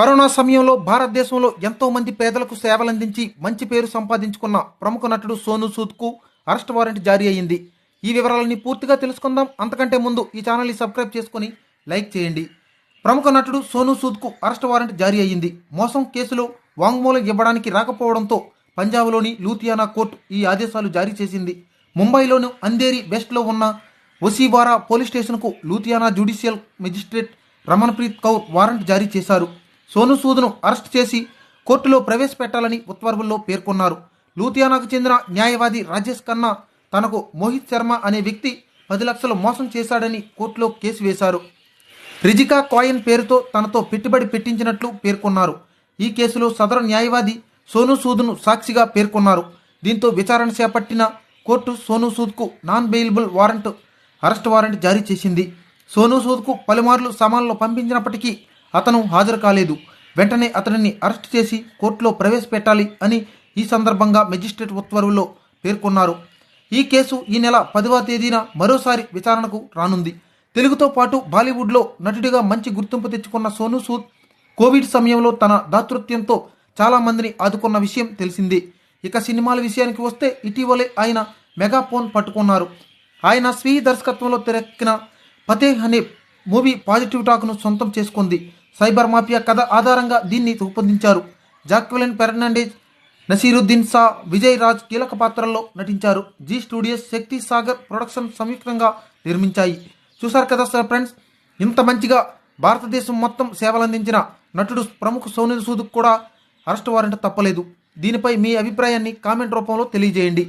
Corona సమయంలో భారతదేశంలో ఎంతో మంది పేదలకు సేవలందించి మంచి పేరు సంపాదించుకున్న ప్రముఖ నటుడు సోను సూద్కు అరెస్ట్ వారెంట్ జారీ అయ్యింది. ఈ వివరాలని పూర్తిగా తెలుసుకుందాం. అంతకంటే ముందు ఈ ఛానల్ని సబ్స్క్రైబ్ చేసుకొని లైక్ చేయండి. ప్రముఖ నటుడు సోను సూద్కు అరెస్ట్ వారెంట్ జారీ అయ్యింది. మోసం కేసులో వాంగ్మూలం ఇవ్వడానికి రాకపోవడంతో పంజాబ్లోని లూథియానా కోర్టు ఈ ఆదేశాలు జారీ చేసింది. ముంబైలోని అంధేరి వెస్ట్లో ఉన్న వసీవారా పోలీస్ స్టేషన్కు Ludhiana judicial magistrate Ramanpreet Kaur warrant జారీ చేశారు. సోను సూద్ను అరెస్ట్ చేసి కోర్టులో ప్రవేశపెట్టాలని ఉత్తర్వుల్లో పేర్కొన్నారు. లూథియానాకు చెందిన న్యాయవాది రాజేష్ ఖన్నా తనకు మోహిత్ శర్మ అనే వ్యక్తి పది లక్షలు మోసం చేశాడని కోర్టులో కేసు వేశారు. రిజికా కాయిన్ పేరుతో తనతో పెట్టుబడి పెట్టించినట్లు పేర్కొన్నారు. ఈ కేసులో సదరు న్యాయవాది సోను సూద్ను సాక్షిగా పేర్కొన్నారు. దీంతో విచారణ చేపట్టిన court Sonu సూద్కు non bailable warrant arrest warrant జారీ చేసింది. సోను సూద్కు పలుమార్లు సమాన్లు పంపించినప్పటికీ అతను హాజరు కాలేదు. వెంటనే అతనిని అరెస్ట్ చేసి కోర్టులో ప్రవేశపెట్టాలి అని ఈ సందర్భంగా మెజిస్ట్రేట్ ఉత్తర్వుల్లో పేర్కొన్నారు. ఈ కేసు ఈ నెల పదవ తేదీన మరోసారి విచారణకు రానుంది. తెలుగుతో పాటు బాలీవుడ్లో నటుడిగా మంచి గుర్తింపు తెచ్చుకున్న సోను సూద్ కోవిడ్ సమయంలో తన దాతృత్వంతో చాలామందిని ఆదుకున్న విషయం తెలిసిందే. ఇక సినిమాల విషయానికి వస్తే ఇటీవలే ఆయన మెగాఫోన్ పట్టుకున్నారు. ఆయన స్వీయ దర్శకత్వంలో తెరక్కిన ఫతేహ్ అనే మూవీ పాజిటివ్ టాక్ను సొంతం చేసుకుంది. సైబర్ మాఫియా కథ ఆధారంగా దీన్ని రూపొందించారు. జాక్వెలిన్ ఫెర్నాండేజ్ నసీరుద్దీన్ షా విజయ్ రాజ్ కీలక పాత్రల్లో నటించారు. జీ స్టూడియోస్ శక్తి సాగర్ ప్రొడక్షన్ సంయుక్తంగా నిర్మించాయి. చూసారు కదా సార్ ఫ్రెండ్స్ ఇంత మంచిగా భారతదేశం మొత్తం సేవలందించిన నటుడు ప్రముఖ సోనిల్ సూద్ కూడా అరెస్ట్ వారెంట్ తప్పలేదు. దీనిపై మీ అభిప్రాయాన్ని కామెంట్ రూపంలో తెలియజేయండి.